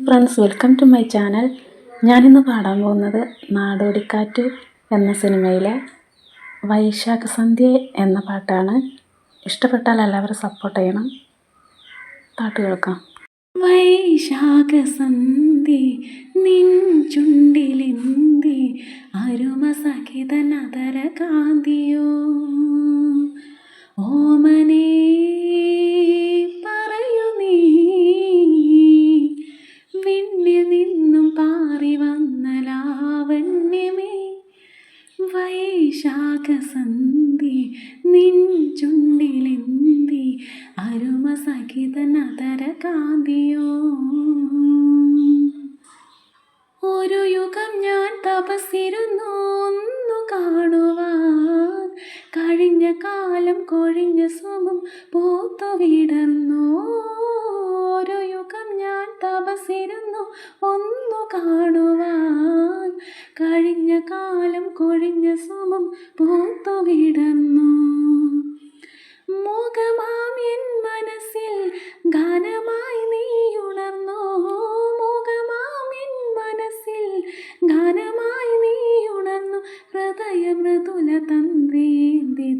Friends welcome to my channel ഞാനിന്ന് പാടാൻ പോകുന്നത് നാടോടിക്കാറ്റ് എന്ന സിനിമയിലെ വൈശാഖ സന്ധ്യ എന്ന പാട്ടാണ്. ഇഷ്ടപ്പെട്ടാൽ എല്ലാവരും സപ്പോർട്ട് ചെയ്യണം. പാട്ട് കേൾക്കാം വൈശാഖ സന്ധി നിൻ ചുണ്ടിലെന്തി അരുമ സഹിതനതര കാന്തിയോ ഓമനേ വൈശാഖ സന്ധി നിൻ ചുണ്ടിലെന്തി അരുമ സഖിതനതര കാന്തിയോ ഒരു യുഗം ഞാൻ തപസ്സിരുന്നു ഒന്നു കാണുവാൻ. കഴിഞ്ഞ കാലം കൊഴിഞ്ഞ സുമം പൂത്തു വിടന്നു ഒരു യുഗം ഞാൻ തപസ്സിരുന്നു ഒന്നു കാണുവാൻ. കാലം കൊഴിഞ്ഞ സുമം പൂത്തു വിടന്നു മുഖമാം എൻ മനസ്സിൽ ഗാനമായി നീ ഉണർന്നു. മുഖമാം എൻ മനസ്സിൽ ഗാനമായി നീ ഉണർന്നു. ഹൃദയ മൃദുല തന്ത്രേന്തി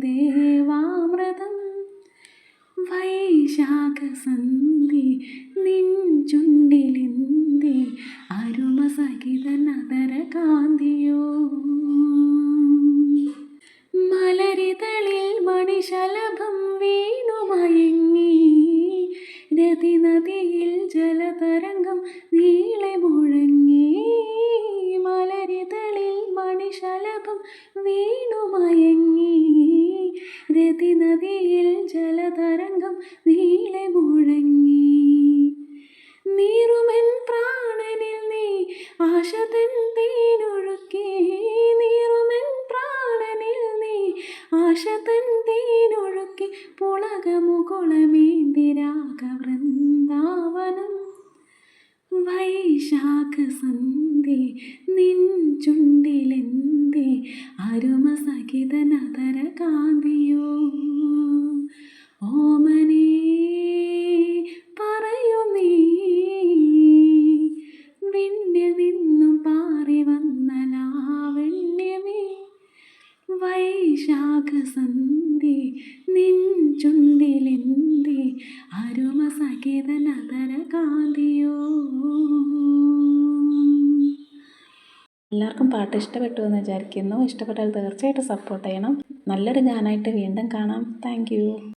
വൈശാഖ സന്ധി നിൻ ചുണ്ടിലിന്തി അരുമ സഹിത നദര മണിശലഭം വീണുമയങ്ങി രതി നദിയിൽ ജലതരംഗം നീളെ മുഴങ്ങി. മലരിതളിൽ മണിശലഭം വീണുമയങ്ങി രതി നദിയിൽ ജലതരംഗം നീളെ മുഴങ്ങി. നീറുമെൻ പ്രാണനിൽ നീ ആശതൻ തേനൊഴുക്കി. നീറുമെൻ പ്രാണനിൽ നീ ആശതെൻ തേ രാഗവൃന്ദാവനം വൈശാഖ സന്ധി നിൻ ചുണ്ടിലെന്തി അരുമ സഹിത നതര കാന്തിയോ ഓമനേ പറയൂ നീ. നിന്നും പാറി വന്ന ലാവണ്യമേ. വൈശാഖ എല്ലാവർക്കും പാട്ട് ഇഷ്ടപ്പെട്ടു എന്ന് വിചാരിക്കുന്നു. ഇഷ്ടപ്പെട്ടാൽ തീർച്ചയായിട്ടും സപ്പോർട്ട് ചെയ്യണം. നല്ലൊരു ഗാനായിട്ട് വീണ്ടും കാണാം. താങ്ക്